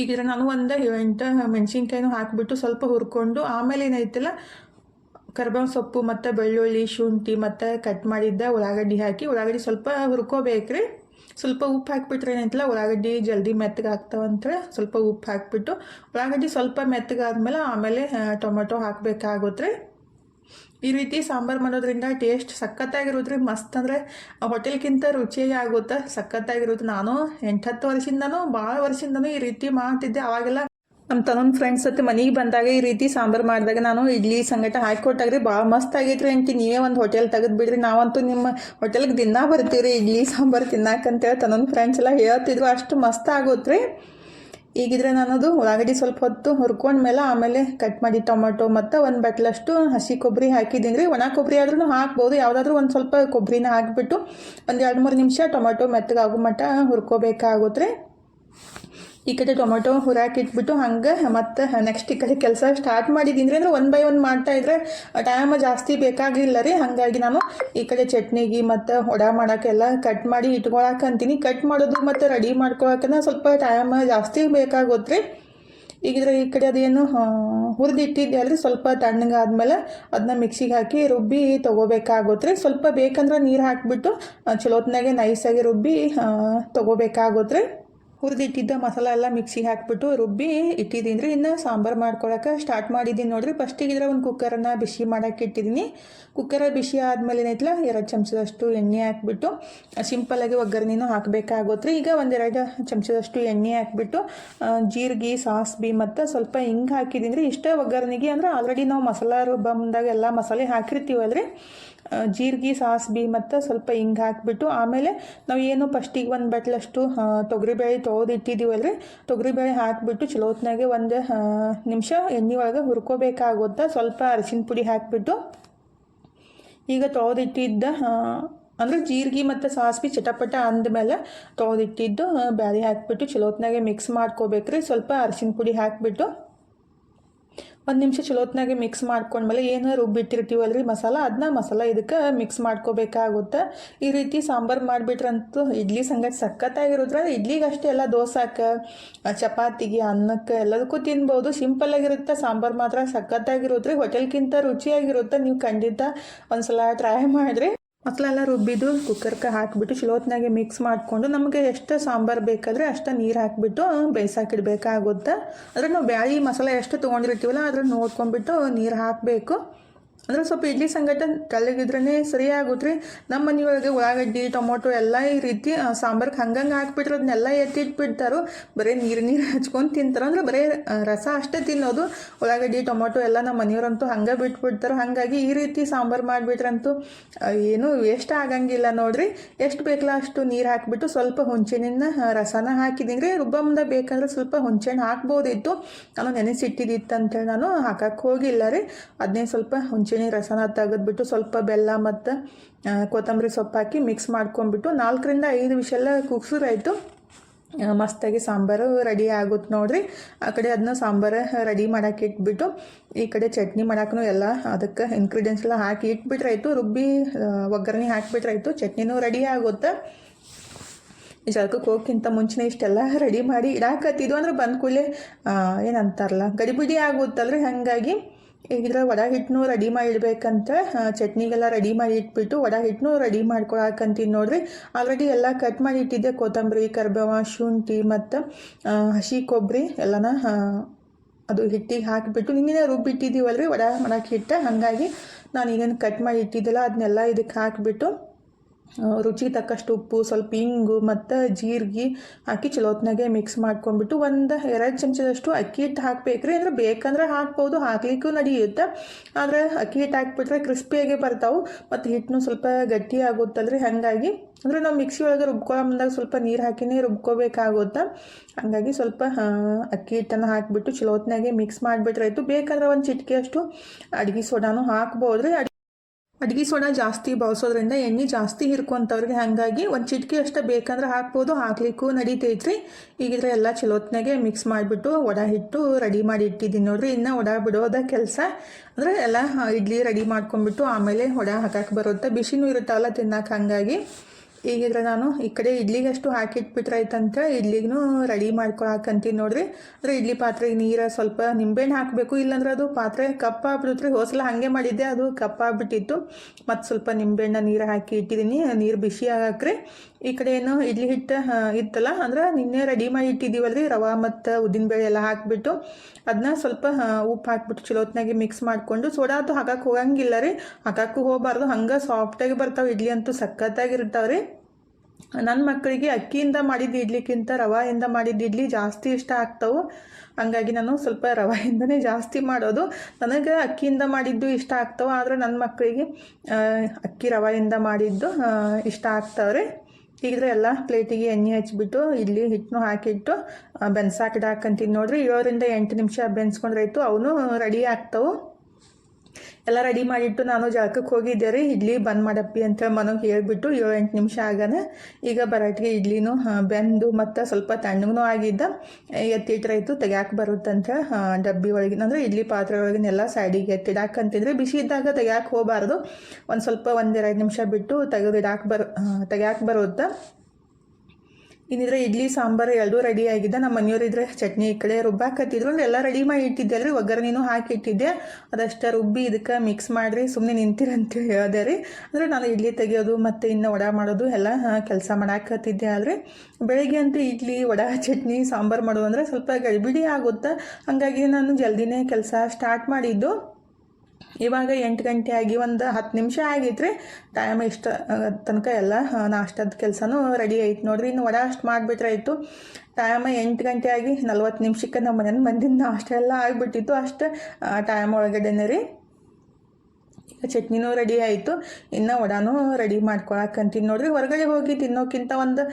ಈಗಿದ್ರೆ ನಾನು ಒಂದು ಎಂಟು ಮೆಣಸಿನ್ಕಾಯಿನೂ ಹಾಕಿಬಿಟ್ಟು ಸ್ವಲ್ಪ ಹುರ್ಕೊಂಡು, ಆಮೇಲೆ ಏನೈತಿಲ್ಲ ಕರ್ಬೇವು ಸೊಪ್ಪು ಮತ್ತು ಬೆಳ್ಳುಳ್ಳಿ, ಶುಂಠಿ ಮತ್ತು ಕಟ್ ಮಾಡಿದ್ದ ಉಳ್ಳಾಗಡ್ಡಿ ಹಾಕಿ, ಉಳ್ಳಾಗಡ್ಡಿ ಸ್ವಲ್ಪ ಹುರ್ಕೋಬೇಕ್ರಿ. ಸ್ವಲ್ಪ ಉಪ್ಪು ಹಾಕಿಬಿಟ್ರೆ ಏನೈತಿಲ್ಲ ಉಳ್ಳಾಗಡ್ಡಿ ಜಲ್ದಿ ಮೆತ್ತಗೆ ಆಗ್ತಾವಂತೇಳಿ ಸ್ವಲ್ಪ ಉಪ್ಪು ಹಾಕಿಬಿಟ್ಟು, ಉಳ್ಳಾಗಡ್ಡಿ ಸ್ವಲ್ಪ ಮೆತ್ತಗಾದ್ಮೇಲೆ ಆಮೇಲೆ ಟೊಮೆಟೊ ಹಾಕಬೇಕಾಗುತ್ತೆ ಈ ರೀತಿ ಸಾಂಬಾರು ಮಾಡೋದ್ರಿಂದ ಟೇಸ್ಟ್ ಸಖತ್ತಾಗಿರೋದ್ರಿ, ಮಸ್ತ್ ಅಂದರೆ ಹೋಟೆಲ್ಗಿಂತ ರುಚಿಯಾಗಿ ಆಗುತ್ತೆ ಸಖತ್ತಾಗಿರುತ್ತೆ ನಾನು ಎಂಟತ್ತು ವರ್ಷದಿಂದನೂ ಭಾಳ ವರ್ಷದಿಂದನೂ ಈ ರೀತಿ ಮಾಡ್ತಿದ್ದೆ, ಅವಾಗೆಲ್ಲ ನಮ್ಮ ತನ್ನ ಫ್ರೆಂಡ್ಸ್ ಜೊತೆ ಮನೆಗೆ ಬಂದಾಗ ಈ ರೀತಿ ಸಾಂಬಾರು ಮಾಡಿದಾಗ ನಾನು ಇಡ್ಲಿ ಸಂಗಟ ಹಾಕಿಕೊಟ್ಟಾಗ್ರಿ ಭಾಳ ಮಸ್ತ್ ಆಗೈತ್ರಿ ಅಂಟಿ. ನೀವೇ ಒಂದು ಹೋಟೆಲ್ ತೆಗೆದು ಬಿಡ್ರಿ ನಾವಂತೂ ನಿಮ್ಮ ಹೋಟೆಲ್ಗೆ ದಿನ ಬರ್ತೀವಿ ಇಡ್ಲಿ, ಸಾಂಬಾರು ತಿನ್ನಕ್ಕಂತೇಳಿ ತನ್ನೊಂದು ಫ್ರೆಂಡ್ಸ್ ಎಲ್ಲ ಹೇಳ್ತಿದ್ರು. ಅಷ್ಟು ಮಸ್ತ್ ಆಗುತ್ತೆ ಈಗಿದ್ರೆ ನಾನದು ಉಳ್ಳಾಗಡ್ಡಿ ಸ್ವಲ್ಪ ಹೊತ್ತು ಹುರ್ಕೊಂಡ್ಮೇಲೆ ಆಮೇಲೆ ಕಟ್ ಮಾಡಿ ಟೊಮೊಟೊ ಮತ್ತು ಒಂದು ಬಟ್ಲಷ್ಟು ಹಸಿ ಕೊಬ್ಬರಿ ಹಾಕಿದ್ದೀನಿ ರೀ. ಒಣ ಕೊಬ್ಬರಿ ಆದ್ರೂ ಹಾಕ್ಬೋದು. ಯಾವುದಾದ್ರೂ ಒಂದು ಸ್ವಲ್ಪ ಕೊಬ್ಬರಿನ ಹಾಕಿಬಿಟ್ಟು ಒಂದು ಎರಡು ಮೂರು ನಿಮಿಷ ಟೊಮೊಟೊ ಮೆತ್ತಗಾಗೋ ಮಟ್ಟ ಹುರ್ಕೋಬೇಕಾಗುತ್ತೆ ರೀ. ಈ ಕಡೆ ಟೊಮೊಟೊ ಹುರಾಕಿಟ್ಬಿಟ್ಟು ಹಂಗೆ ಮತ್ತು ನೆಕ್ಸ್ಟ್ ಈ ಕಡೆ ಕೆಲಸ ಸ್ಟಾರ್ಟ್ ಮಾಡಿದ್ದೀನಿ. ಅಂದರೆ ಒನ್ ಬೈ ಒನ್ ಮಾಡ್ತಾ ಇದ್ರೆ ಟೈಮ್ ಜಾಸ್ತಿ ಬೇಕಾಗಿಲ್ಲ ರೀ. ಹಾಗಾಗಿ ನಾನು ಈ ಕಡೆ ಚಟ್ನಿಗೆ ಮತ್ತು ಒಡ ಮಾಡೋಕ್ಕೆಲ್ಲ ಕಟ್ ಮಾಡಿ ಇಟ್ಕೊಳಕ್ಕೆ ಅಂತೀನಿ. ಕಟ್ ಮಾಡೋದು ಮತ್ತು ರೆಡಿ ಮಾಡ್ಕೊಳಕ್ಕೆ ಸ್ವಲ್ಪ ಟೈಮ್ ಜಾಸ್ತಿ ಬೇಕಾಗುತ್ತೆ ರೀ. ಈಗಿದ್ರೆ ಈ ಕಡೆ ಅದೇನು ಹುರಿದಿಟ್ಟಿದ್ದೆ ಅಲ್ರಿ. ಸ್ವಲ್ಪ ತಣ್ಣಗಾದ್ಮೇಲೆ ಅದನ್ನ ಮಿಕ್ಸಿಗೆ ಹಾಕಿ ರುಬ್ಬಿ ತೊಗೋಬೇಕಾಗುತ್ತೆ ಸ್ವಲ್ಪ ಬೇಕಂದ್ರೆ ನೀರು ಹಾಕಿಬಿಟ್ಟು ಚಲೋತ್ನಾಗೆ ನೈಸಾಗಿ ರುಬ್ಬಿ ತೊಗೋಬೇಕಾಗುತ್ತೆ ಹುರಿದಿಟ್ಟಿದ್ದ ಮಸಾಲ ಎಲ್ಲ ಮಿಕ್ಸಿಗೆ ಹಾಕ್ಬಿಟ್ಟು ರುಬ್ಬಿ ಇಟ್ಟಿದ್ದೀನಿ ರೀ. ಇನ್ನು ಸಾಂಬಾರು ಮಾಡ್ಕೊಳಕ್ಕೆ ಸ್ಟಾರ್ಟ್ ಮಾಡಿದ್ದೀನಿ ನೋಡಿರಿ. ಫಸ್ಟಿಗೆ ಇದ್ರೆ ಒಂದು ಕುಕ್ಕರನ್ನ ಬಿಸಿ ಮಾಡೋಕ್ಕೆ ಇಟ್ಟಿದ್ದೀನಿ. ಕುಕ್ಕರ ಬಿಸಿ ಆದಮೇಲೆ ಏನೈತಲ್ಲ ಎರಡು ಚಮಚದಷ್ಟು ಎಣ್ಣೆ ಹಾಕ್ಬಿಟ್ಟು ಸಿಂಪಲಾಗಿ ಒಗ್ಗರಣೆನೂ ಹಾಕಬೇಕಾಗುತ್ತೆ ಈಗ ಒಂದೆರಡು ಚಮಚದಷ್ಟು ಎಣ್ಣೆ ಹಾಕ್ಬಿಟ್ಟು ಜೀರಿಗೆ, ಸಾಸ್ಬಿ ಮತ್ತು ಸ್ವಲ್ಪ ಹಿಂಗೆ ಹಾಕಿದ್ದೀನಿ ರೀ. ಇಷ್ಟ ಒಗ್ಗರಣೆಗೆ ಅಂದ್ರೆ ಆಲ್ರೆಡಿ ನಾವು ಮಸಾಲ ರುಬ್ಬ ಮುಂದಾಗ ಎಲ್ಲ ಮಸಾಲೆ ಹಾಕಿರ್ತೀವಲ್ರಿ ಜೀರಿಗೆ, ಸಾಸ್ಬಿ ಮತ್ತು ಸ್ವಲ್ಪ ಹಿಂಗೆ ಹಾಕಿಬಿಟ್ಟು ಆಮೇಲೆ ನಾವು ಏನು ಫಸ್ಟಿಗೆ ಒಂದು ಬಟ್ಲಷ್ಟು ತೊಗರಿಬೇಳೆ ತೊಳೆದು ಇಟ್ಟಿದ್ದೀವಲ್ರಿ ತೊಗರಿಬೇಳೆ ಹಾಕಿಬಿಟ್ಟು ಚಲೋತ್ನಾಗೆ ಒಂದು ನಿಮಿಷ ಎಣ್ಣೆ ಒಳಗೆ ಹುರ್ಕೋಬೇಕಾಗುತ್ತೆ. ಸ್ವಲ್ಪ ಅರಿಶಿನ ಪುಡಿ ಹಾಕಿಬಿಟ್ಟು ಈಗ ತೊಳೆದಿಟ್ಟಿದ್ದ ಅಂದರೆ ಜೀರಿಗೆ ಮತ್ತು ಸಾಸ್ವಿ ಚಟಪಟ ಅಂದಮೇಲೆ ತೊಳೆದಿಟ್ಟಿದ್ದು ಬ್ಯಾಳಿ ಹಾಕಿಬಿಟ್ಟು ಚಲೋತ್ನಾಗೆ ಮಿಕ್ಸ್ ಮಾಡ್ಕೋಬೇಕ್ರಿ. ಸ್ವಲ್ಪ ಅರಿಶಿನ ಪುಡಿ ಹಾಕಿಬಿಟ್ಟು ಒಂದು ನಿಮಿಷ ಚಲೋತ್ನಾಗೆ ಮಿಕ್ಸ್ ಮಾಡ್ಕೊಂಡ್ಮೇಲೆ ಏನು ರುಬ್ಬಿಟ್ಟಿರ್ತೀವಲ್ರಿ ಮಸಾಲ? ಅದನ್ನ ಮಸಾಲ ಇದಕ್ಕೆ ಮಿಕ್ಸ್ ಮಾಡ್ಕೋಬೇಕಾಗುತ್ತೆ. ಈ ರೀತಿ ಸಾಂಬಾರು ಮಾಡಿಬಿಟ್ರಂತೂ ಇಡ್ಲಿ ಸಂಗತಿ ಸಖತ್ತಾಗಿರೋದ್ರ ಇಡ್ಲಿಗೆ ಅಷ್ಟೇ ಎಲ್ಲ ದೋಸಾಕ ಚಪಾತಿಗೆ, ಅನ್ನಕ್ಕೆ ಎಲ್ಲದಕ್ಕೂ ತಿನ್ಬೋದು. ಸಿಂಪಲ್ಲಾಗಿರುತ್ತೆ ಸಾಂಬಾರು ಮಾತ್ರ ಸಖತ್ತಾಗಿರುತ್ತೆ ಹೋಟೆಲ್ಗಿಂತ ರುಚಿಯಾಗಿರುತ್ತೆ. ನೀವು ಖಂಡಿತ ಒಂದು ಸಲ ಟ್ರೈ ಮಾಡಿರಿ ಮಸಾಲೆಲ್ಲ ರುಬ್ಬಿದ್ದು ಕುಕ್ಕರ್ಗೆ ಹಾಕಿಬಿಟ್ಟು ಚಲೋತ್ನಾಗೆ ಮಿಕ್ಸ್ ಮಾಡಿಕೊಂಡು ನಮಗೆ ಎಷ್ಟು ಸಾಂಬಾರು ಬೇಕಾದರೆ ಅಷ್ಟು ನೀರು ಹಾಕಿಬಿಟ್ಟು ಬೇಯಿಸಾಕಿಡ್ಬೇಕಾಗುತ್ತೆ ಅಂದರೆ ನಾವು ಬ್ಯಾಳಿ ಮಸಾಲೆ ಎಷ್ಟು ತೊಗೊಂಡಿರ್ತೀವಲ್ಲ ಅದ್ರ ನೋಡ್ಕೊಂಡ್ಬಿಟ್ಟು ನೀರು ಹಾಕಬೇಕು. ಅಂದ್ರೆ ಸ್ವಲ್ಪ ಇಡ್ಲಿ ಸಂಗಟ ತೆಳ್ಳಗಿದ್ರೇ ಸರಿಯಾಗುತ್ತೆ ನಮ್ಮ ಮನೆಯೊಳಗೆ ಉಳ್ಳಾಗಡ್ಡಿ, ಟೊಮೊಟೊ ಎಲ್ಲ ಈ ರೀತಿ ಸಾಂಬಾರ್ಗೆ ಹಂಗಂಗೆ ಹಾಕ್ಬಿಟ್ರೆ ಅದನ್ನೆಲ್ಲ ಎತ್ತಿಟ್ಬಿಡ್ತಾರೋ. ಬರೀ ನೀರು ನೀರು ಹಚ್ಕೊಂಡು ತಿಂತಾರೆ. ಅಂದ್ರೆ ಬರೀ ರಸ ಅಷ್ಟೇ ತಿನ್ನೋದು. ಉಳ್ಳಾಗಡ್ಡಿ, ಟೊಮೊಟೊ ಎಲ್ಲ ನಮ್ಮ ಮನೆಯವರಂತೂ ಹಂಗೆ ಬಿಟ್ಬಿಡ್ತಾರೆ. ಹಾಗಾಗಿ ಈ ರೀತಿ ಸಾಂಬಾರು ಮಾಡಿಬಿಟ್ರಂತೂ ಏನು ವೇಸ್ಟ್ ಆಗಂಗಿಲ್ಲ ನೋಡ್ರಿ. ಎಷ್ಟು ಬೇಕಲ್ಲ ಅಷ್ಟು ನೀರು ಹಾಕಿಬಿಟ್ಟು ಸ್ವಲ್ಪ ಹುಂಚೆಣ್ಣಿನ ರಸನ ಹಾಕಿದ್ದೀನಿ ರೀ. ರುಬ್ಬ ಮುಂದೆ ಬೇಕಂದ್ರೆ ಸ್ವಲ್ಪ ಹುಂಚೆಣ್ಣು ಹಾಕ್ಬೋದಿತ್ತು. ನಾನು ನೆನೆಸಿಟ್ಟಿದ್ದಿತ್ತು ಅಂತೇಳಿ ನಾನು ಹಾಕಕ್ಕೆ ಹೋಗಿಲ್ಲ ರೀ. ಅದನ್ನೇ ಸ್ವಲ್ಪ ಹುಂಚೆಹಣ್ಣಿನ ರಸನ ತೆಗೆದ್ಬಿಟ್ಟು ಸ್ವಲ್ಪ ಬೆಲ್ಲ ಮತ್ತು ಕೊತ್ತಂಬರಿ ಸೊಪ್ಪು ಹಾಕಿ ಮಿಕ್ಸ್ ಮಾಡ್ಕೊಂಡ್ಬಿಟ್ಟು ನಾಲ್ಕರಿಂದ ಐದು ವಿಷೆಲ್ಲ ಕುಗ್ಸಿದ್ರಾಯ್ತು ಆ, ಮಸ್ತಾಗಿ ಸಾಂಬಾರು ರೆಡಿ ಆಗುತ್ತೆ ನೋಡಿರಿ. ಆ ಕಡೆ ಅದನ್ನ ಸಾಂಬಾರು ರೆಡಿ ಮಾಡೋಕೆ ಇಟ್ಬಿಟ್ಟು ಈ ಕಡೆ ಚಟ್ನಿ ಮಾಡೋಕ್ಕೂ ಎಲ್ಲ ಅದಕ್ಕೆ ಇಂಗ್ರೀಡಿಯೆಂಟ್ಸ್ ಎಲ್ಲ ಹಾಕಿ ಇಟ್ಬಿಟ್ರಾಯ್ತು ರುಬ್ಬಿ ಒಗ್ಗರಣೆ ಹಾಕಿಬಿಟ್ರಾಯ್ತು ಚಟ್ನಿನೂ ರೆಡಿ ಆಗುತ್ತೆ. ಜಳಕಕ್ಕೆ ಹೋಗಕ್ಕಿಂತ ಮುಂಚೆನೇ ಇಷ್ಟೆಲ್ಲ ರೆಡಿ ಮಾಡಿ ಇಡಾಕತ್ತಿದ್ವು ಅಂದ್ರೆ ಬಂದ ಕೂಡಲೇ ಏನಂತಾರಲ್ಲ ಗಡಿಬಿಡಿ ಆಗುತ್ತಲ್ರಿ ಹಾಗಾಗಿ. ಇದ್ರ ವಡ ಹಿಟ್ಟನ್ನು ರೆಡಿ ಮಾಡಿ ಇಡ್ಬೇಕಂತ ಆ, ಚಟ್ನಿಗೆಲ್ಲ ರೆಡಿ ಮಾಡಿ ಇಟ್ಬಿಟ್ಟು ವಡ ಹಿಟ್ಟನ್ನು ರೆಡಿ ಮಾಡ್ಕೊಳಕಂತೀನಿ ನೋಡ್ರಿ. ಆಲ್ರೆಡಿ ಎಲ್ಲ ಕಟ್ ಮಾಡಿ ಇಟ್ಟಿದ್ದೆ ಕೊತ್ತಂಬರಿ ಕರ್ಬೇವ ಶುಂಠಿ ಮತ್ತು ಹಸಿ ಕೊಬ್ಬರಿ ಎಲ್ಲನ ಅದು ಹಿಟ್ಟಿಗೆ ಹಾಕಿಬಿಟ್ಟು ನಿನ್ನೆ ರುಬ್ಬಿಟ್ಟಿದ್ದೀವಲ್ರಿ ವಡ ಮಾಡಕ್ಕೆ ಹಿಟ್ಟು. ಹಾಗಾಗಿ ನಾನು ಏನೇನು ಕಟ್ ಮಾಡಿ ಇಟ್ಟಿದ್ದಿಲ್ಲ ಅದನ್ನೆಲ್ಲ ಇದಕ್ಕೆ ಹಾಕಿಬಿಟ್ಟು ರುಚಿಗೆ ತಕ್ಕಷ್ಟು ಉಪ್ಪು, ಸ್ವಲ್ಪ ಹಿಂಗು ಮತ್ತು ಜೀರಿಗೆ ಹಾಕಿ ಚಲೋತ್ನಾಗೆ ಮಿಕ್ಸ್ ಮಾಡ್ಕೊಂಡ್ಬಿಟ್ಟು ಒಂದು ಎರಡು ಚಮಚದಷ್ಟು ಅಕ್ಕಿ ಹಿಟ್ಟು ಹಾಕ್ಬೇಕ್ರಿ. ಅಂದ್ರೆ ಬೇಕಂದ್ರೆ ಹಾಕ್ಬೋದು, ಹಾಕ್ಲಿಕ್ಕೂ ನಡೆಯುತ್ತೆ. ಆದರೆ ಅಕ್ಕಿ ಹಿಟ್ಟು ಹಾಕ್ಬಿಟ್ರೆ ಕ್ರಿಸ್ಪಿಯಾಗಿ ಬರ್ತಾವೆ. ಮತ್ತು ಹಿಟ್ಟನ್ನು ಸ್ವಲ್ಪ ಗಟ್ಟಿ ಆಗುತ್ತಲ್ರಿ. ಹಾಗಾಗಿ ಅಂದರೆ ನಾವು ಮಿಕ್ಸಿ ಒಳಗೆ ರುಬ್ಕೊಳ್ಳೋ ಬಂದಾಗ ಸ್ವಲ್ಪ ನೀರು ಹಾಕಿನೇ ರುಬ್ಕೋಬೇಕಾಗುತ್ತೆ. ಹಾಗಾಗಿ ಸ್ವಲ್ಪ ಅಕ್ಕಿ ಹಿಟ್ಟನ್ನು ಹಾಕಿಬಿಟ್ಟು ಚಲೋತ್ನಾಗೆ ಮಿಕ್ಸ್ ಮಾಡಿಬಿಟ್ರಾಯ್ತು ಬೇಕಂದ್ರೆ ಒಂದು ಚಿಟಿಕೆಯಷ್ಟು ಅಡುಗೆ ಸೋಡಾನು ಹಾಕ್ಬೋದು ರೀ ಅಡುಗೆ ಸೋಡಾ ಜಾಸ್ತಿ ಬಳಸೋದ್ರಿಂದ ಎಣ್ಣೆ ಜಾಸ್ತಿ ಹಿರ್ಕೊಂತವ್ರಿಗೆ ಹಾಗಾಗಿ ಒಂದು ಚಿಟ್ಕಿ ಅಷ್ಟೇ ಬೇಕಂದ್ರೆ ಹಾಕ್ಬೋದು. ಹಾಕ್ಲಿಕ್ಕೂ ನಡೀತೈತ್ರಿ. ಈಗಿದ್ರೆ ಎಲ್ಲ ಚಲೋತ್ನಾಗೆ ಮಿಕ್ಸ್ ಮಾಡಿಬಿಟ್ಟು ವಡ ಹಿಟ್ಟು ರೆಡಿ ಮಾಡಿ ಇಟ್ಟಿದ್ದೀನಿ ನೋಡ್ರಿ. ಇನ್ನು ವಡ ಬಿಡೋದ ಕೆಲಸ. ಅಂದರೆ ಎಲ್ಲ ಇಡ್ಲಿ ರೆಡಿ ಮಾಡ್ಕೊಂಡ್ಬಿಟ್ಟು ಆಮೇಲೆ ವಡ ಹಾಕಕ್ಕೆ ಬರುತ್ತೆ ಬಿಸಿನೂ ಇರುತ್ತಲ್ಲ ತಿನ್ನಕ್ಕೆ ಹಾಗಾಗಿ. ಈಗಿದ್ರೆ ನಾನು ಈ ಕಡೆ ಇಡ್ಲಿಗಷ್ಟು ಹಾಕಿಟ್ಬಿಟ್ರಾಯ್ತಂತ ಇಡ್ಲಿಗೂ ರೆಡಿ ಮಾಡ್ಕೊಳಕಂತೀನಿ ನೋಡ್ರಿ. ಅಂದರೆ ಇಡ್ಲಿ ಪಾತ್ರೆಗೆ ನೀರು ಸ್ವಲ್ಪ ನಿಂಬೆಹಣ್ಣು ಹಾಕಬೇಕು, ಇಲ್ಲಾಂದ್ರೆ ಅದು ಪಾತ್ರೆ ಕಪ್ಪ ಆಗ್ಬಿಡುತ್ತೆ ಹೋಸಲ ಹಾಗೆ ಮಾಡಿದ್ದೆ, ಅದು ಕಪ್ಪಾಗ್ಬಿಟ್ಟಿತ್ತು ಮತ್ತು ಸ್ವಲ್ಪ ನಿಂಬೆಹಣ್ಣ ನೀರು ಹಾಕಿ ಇಟ್ಟಿದ್ದೀನಿ. ನೀರು ಬಿಸಿ ಹಾಕ್ರಿ ಈ ಕಡೆ ಏನು ಇಡ್ಲಿ ಹಿಟ್ಟು ಇತ್ತಲ್ಲ, ಅಂದ್ರೆ ನಿನ್ನೆ ರೆಡಿ ಮಾಡಿ ಇಟ್ಟಿದ್ದೀವಲ್ರಿ. ರವೆ ಮತ್ತು ಉದ್ದಿನಬೇಳೆ ಎಲ್ಲ ಹಾಕಿಬಿಟ್ಟು ಅದನ್ನ ಸ್ವಲ್ಪ ಉಪ್ಪು ಹಾಕ್ಬಿಟ್ಟು ಚಲೋತ್ನಾಗೆ ಮಿಕ್ಸ್ ಮಾಡಿಕೊಂಡು ಸೋಡಾ ಅದು ಹಾಕಕ್ಕೆ ಹೋಗಂಗಿಲ್ಲ ರೀ. ಹಾಕಕ್ಕೂ ಹೋಗಬಾರ್ದು. ಹಂಗೆ ಸಾಫ್ಟಾಗಿ ಬರ್ತಾವೆ. ಇಡ್ಲಿ ಅಂತೂ ಸಖತ್ತಾಗಿರ್ತಾವೆ ರೀ ನನ್ನ ಮಕ್ಕಳಿಗೆ ಅಕ್ಕಿಯಿಂದ ಮಾಡಿದ ಇಡ್ಲಿಕ್ಕಿಂತ ರವೆಯಿಂದ ಮಾಡಿದ ಇಡ್ಲಿ ಜಾಸ್ತಿ ಇಷ್ಟ ಆಗ್ತವೆ. ಹಂಗಾಗಿ ನಾನು ಸ್ವಲ್ಪ ರವೆಯಿಂದನೇ ಜಾಸ್ತಿ ಮಾಡೋದು. ನನಗೆ ಅಕ್ಕಿಯಿಂದ ಮಾಡಿದ್ದು ಇಷ್ಟ ಆಗ್ತವೆ, ಆದರೆ ನನ್ನ ಮಕ್ಕಳಿಗೆ ಅಕ್ಕಿ ರವೆಯಿಂದ ಮಾಡಿದ್ದು ಇಷ್ಟ ಆಗ್ತಾವ್ರೆ. ಈಗಿದ್ರೆ ಎಲ್ಲ ಪ್ಲೇಟಿಗೆ ಎಣ್ಣೆ ಹಚ್ಚಿಬಿಟ್ಟು ಇಡ್ಲಿ ಹಿಟ್ಟನ್ನು ಹಾಕಿಟ್ಟು ಬೆನ್ಸಾಕಿಡಾಕಂತೀನಿ ನೋಡ್ರಿ. ಏಳರಿಂದ ಎಂಟು ನಿಮಿಷ ಬೆನ್ಸ್ಕೊಂಡ್ರಾಯ್ತು. ಅವನು ರೆಡಿ ಆಗ್ತಾವೆ. ಎಲ್ಲ ರೆಡಿ ಮಾಡಿಟ್ಟು ನಾನು ಜಳಕಕ್ಕೆ ಹೋಗಿದ್ದೆ ರೀ. ಇಡ್ಲಿ ಬಂದ್ ಮಾಡಪ್ಪಿ ಅಂತ ಮನಗೆ ಹೇಳ್ಬಿಟ್ಟು ಏಳು ಎಂಟು ನಿಮಿಷ ಆಗನ. ಈಗ ಬರಾಟಿಗೆ ಇಡ್ಲಿನೂ ಬೆಂದು ಮತ್ತು ಸ್ವಲ್ಪ ತಣ್ಣಗೂ ಆಗಿದ್ದ. ಎತ್ತಿಟ್ರಾಯ್ತು ತೆಗ್ಯಾಕೆ ಬರುತ್ತಂತ ಡಬ್ಬಿ ಒಳಗಿನ, ಅಂದರೆ ಇಡ್ಲಿ ಪಾತ್ರೆ ಒಳಗಿನೆಲ್ಲ ಸೈಡಿಗೆ ಎತ್ತಿಡಾಕಂತಿದ್ರೆ ಬಿಸಿ ಇದ್ದಾಗ ತೆಗ್ಯಾಕೆ ಹೋಗಬಾರ್ದು. ಒಂದು ಸ್ವಲ್ಪ ಒಂದೆರಡು ನಿಮಿಷ ಬಿಟ್ಟು ತೆಗೆದು ಇಡಾಕೆ ಬರ್ ತೆಗ್ಯಾಕೆ ಬರುತ್ತೆ. ಇನ್ನಿದ್ರೆ ಇಡ್ಲಿ, ಸಾಂಬಾರು ಎರಡೂ ರೆಡಿ ಆಗಿದೆ ನಮ್ಮ ಮನೆಯವರಿದ್ರೆ ಚಟ್ನಿ ಈ ಕಡೆ ರುಬ್ಬಾಕತ್ತಿದ್ರು ಎಲ್ಲ ರೆಡಿ ಮಾಡಿ ಇಟ್ಟಿದ್ದೆ ಅಲ್ರಿ. ಒಗ್ಗರಣೆನೂ ಹಾಕಿ ಇಟ್ಟಿದ್ದೆ. ಅದಷ್ಟೇ ರುಬ್ಬಿ ಇದಕ್ಕೆ ಮಿಕ್ಸ್ ಮಾಡಿರಿ. ಸುಮ್ಮನೆ ನಿಂತಿರಂತ ಹೇಳಿದೆ ರೀ. ಅಂದರೆ ನಾನು ಇಡ್ಲಿ ತೆಗೆಯೋದು, ಮತ್ತು ಇನ್ನು ವಡ ಮಾಡೋದು ಎಲ್ಲ ಕೆಲಸ ಮಾಡಾಕತ್ತಿದ್ದೆ ಅಲ್ರಿ. ಬೆಳಗ್ಗೆ ಅಂತೂ ಇಡ್ಲಿ, ವಡ, ಚಟ್ನಿ, ಸಾಂಬಾರು ಮಾಡೋದು ಅಂದರೆ ಸ್ವಲ್ಪ ಗಡಿಬಿಡಿ ಆಗುತ್ತೆ? ಹಾಗಾಗಿ ನಾನು ಜಲ್ದಿನೇ ಕೆಲಸ ಸ್ಟಾರ್ಟ್ ಮಾಡಿದ್ದು. ಇವಾಗ ಎಂಟು ಗಂಟೆ ಆಗಿ ಒಂದು ಹತ್ತು ನಿಮಿಷ ಆಗೈತ್ರಿ ಟೈಮ್ ಇಷ್ಟ ತನಕ ಎಲ್ಲ ನಾಷ್ಟದ ಕೆಲಸನೂ ರೆಡಿ ಐತೆ ನೋಡ್ರಿ. ಇನ್ನು ವಡ ಅಷ್ಟು ಮಾಡಿಬಿಟ್ರೆ ಆಯಿತು. ಟೈಮ್ ಎಂಟು ಗಂಟೆ ಆಗಿ ನಲ್ವತ್ತು ನಿಮಿಷಕ್ಕೆ ನಮ್ಮ ಮನೆ ಮಂದಿನ ನಾಷ್ಟ ಎಲ್ಲ ಆಗಿಬಿಟ್ಟಿತ್ತು. ಅಷ್ಟು ಟೈಮ್ ಒಳಗಡೆನೆ ರೀ. ಚಟ್ನಿನೂ ರೆಡಿ ಆಯಿತು. ಇನ್ನು ವಡಾನೂ ರೆಡಿ ಮಾಡ್ಕೊಳಕಂತೀನಿ ನೋಡ್ರಿ, ಹೊರಗಡೆ ಹೋಗಿ ತಿನ್ನೋಕ್ಕಿಂತ ಒಂದು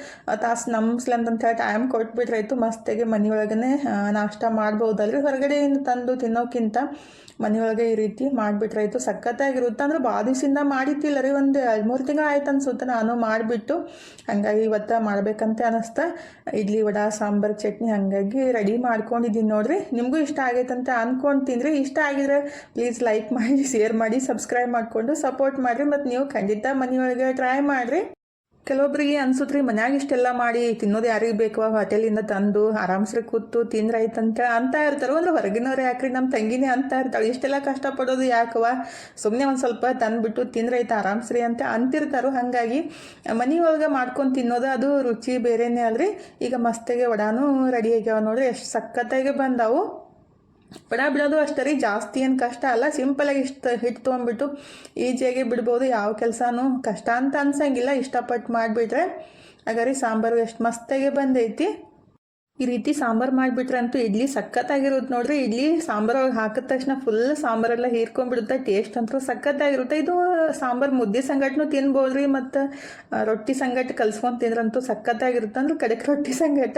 ತಾಸು ನಮ್ಸ್ಲಂತ ಹೇಳಿ ಟೈಮ್ ಕೊಟ್ಬಿಟ್ರಾಯ್ತು. ಮಸ್ತಾಗಿ ಮನೆಯೊಳಗನೆ ನಾಷ್ಟ ಮಾಡ್ಬೋದಲ್ರಿ ಹೊರಗಡೆಯಿಂದ ತಂದು ತಿನ್ನೋಕ್ಕಿಂತ ಮನೆಯೊಳಗೆ ಈ ರೀತಿ ಮಾಡಿಬಿಟ್ರಾಯ್ತು. ಸಖತ್ತಾಗಿರುತ್ತೆ. ಅಂದ್ರೆ ಭಾಳ ದಿವಸದಿಂದ ಮಾಡಿದ್ದಿಲ್ಲ ರೀ. ಒಂದು ಎರಡು ಮೂರು ತಿಂಗಳು ಆಯ್ತು ಅನ್ಸುತ್ತೆ ನಾನು ಮಾಡಿಬಿಟ್ಟು. ಹಂಗಾಗಿ ಇವತ್ತು ಮಾಡ್ಬೇಕಂತ ಅನಿಸ್ತ. ಇಡ್ಲಿ ವಡ, ಸಾಂಬಾರ್, ಚಟ್ನಿ ಹಾಗಾಗಿ ರೆಡಿ ಮಾಡ್ಕೊಂಡಿದ್ದೀನಿ ನೋಡ್ರಿ. ನಿಮಗೂ ಇಷ್ಟ ಆಗೈತಂತ ಅನ್ಕೊಂಡು ರೀ. ಇಷ್ಟ ಆಗಿದ್ರೆ ಪ್ಲೀಸ್ ಲೈಕ್ ಮಾಡಿ, ಶೇರ್ ಮಾಡಿ, ಸಬ್ಸ್ಕ್ರೈಬ್ ಮಾಡಿಕೊಂಡು ಸಪೋರ್ಟ್ ಮಾಡಿರಿ ಮತ್ತು ನೀವು ಖಂಡಿತ ಮನೆಯೊಳಗೆ ಟ್ರೈ ಮಾಡಿರಿ. ಕೆಲವೊಬ್ರಿಗೆ ಅನ್ಸುತ್ರಿ ಮನ್ಯಾಗ ಇಷ್ಟೆಲ್ಲ ಮಾಡಿ ತಿನ್ನೋದು ಯಾರಿಗೆ ಬೇಕು? ಹೋಟೆಲಿಂದ ತಂದು ಆರಾಮ್ಸ್ರಿ ಕೂತು ತಿಂದ್ರಾಯ್ತಂತ ಅಂತ ಇರ್ತಾರೋ. ಅಂದ್ರೆ ಹೊರಗಿನವ್ರು ಯಾಕ್ರಿ? ನಮ್ಮ ತಂಗಿನೇ ಅಂತ ಇರ್ತಾಳೆ. ಇಷ್ಟೆಲ್ಲ ಕಷ್ಟಪಡೋದು ಯಾಕವ ಸುಮ್ಮನೆ ಒಂದು ಸ್ವಲ್ಪ ತಂದುಬಿಟ್ಟು ತಿಂದ್ರಾಯ್ತು ಆರಾಮ್ಸ್ರಿ ಅಂತ ಅಂತಿರ್ತಾರೋ. ಹಾಗಾಗಿ ಒಳಗೆ ಮಾಡ್ಕೊಂಡು ತಿನ್ನೋದು ಅದು ರುಚಿ ಬೇರೆನೇ ಅಲ್ರಿ. ಈಗ ಮಸ್ತಿಗೆ ವಡಾನು ರೆಡಿ ಆಗ್ಯಾವ ನೋಡ್ರಿ. ಎಷ್ಟು ಸಖತ್ತಾಗಿ ಬಂದಾವು. ಬಡ ಬಿಡೋದು ಅಷ್ಟೇ ರೀ, ಜಾಸ್ತಿ ಏನು ಕಷ್ಟ ಅಲ್ಲ ಸಿಂಪಲಾಗಿ ಇಷ್ಟ ಹಿಟ್ಟು ತೊಗೊಂಡ್ಬಿಟ್ಟು ಈಜಿಯಾಗಿ ಬಿಡ್ಬೋದು, ಯಾವ ಕೆಲಸನೂ ಕಷ್ಟ ಅಂತ ಅನ್ಸಂಗಿಲ್ಲ ಇಷ್ಟಪಟ್ಟು ಮಾಡಿಬಿಟ್ರೆ. ಹಾಗಾದ್ರೆ ಸಾಂಬಾರು ಎಷ್ಟು ಮಸ್ತಾಗಿ ಬಂದೈತಿ. ಈ ರೀತಿ ಸಾಂಬಾರು ಮಾಡಿಬಿಟ್ರೆ ಅಂತೂ ಇಡ್ಲಿ ಸಖತ್ತಾಗಿರುತ್ತೆ ನೋಡ್ರಿ, ಇಡ್ಲಿ ಸಾಂಬಾರು ಹಾಕಿದ ತಕ್ಷಣ ಫುಲ್ ಸಾಂಬಾರೆಲ್ಲ ಹೀರ್ಕೊಂಡ್ಬಿಡುತ್ತೆ ಟೇಸ್ಟ್ ಅಂತೂ ಸಖತ್ತಾಗಿರುತ್ತೆ, ಇದು ಸಾಂಬಾರು ಮುದ್ದೆ ಸಂಗಟ್ನು ತಿನ್ಬೋದು ರೀ ಮತ್ತು ರೊಟ್ಟಿ ಸಂಗಟ ಕಲ್ಸ್ಕೊಂಡು ತಿಂದ್ರಂತೂ ಸಖತ್ತಾಗಿರುತ್ತೆ ಅಂದ್ರೆ ಕಡೆಕ್ ರೊಟ್ಟಿ ಸಂಗಟ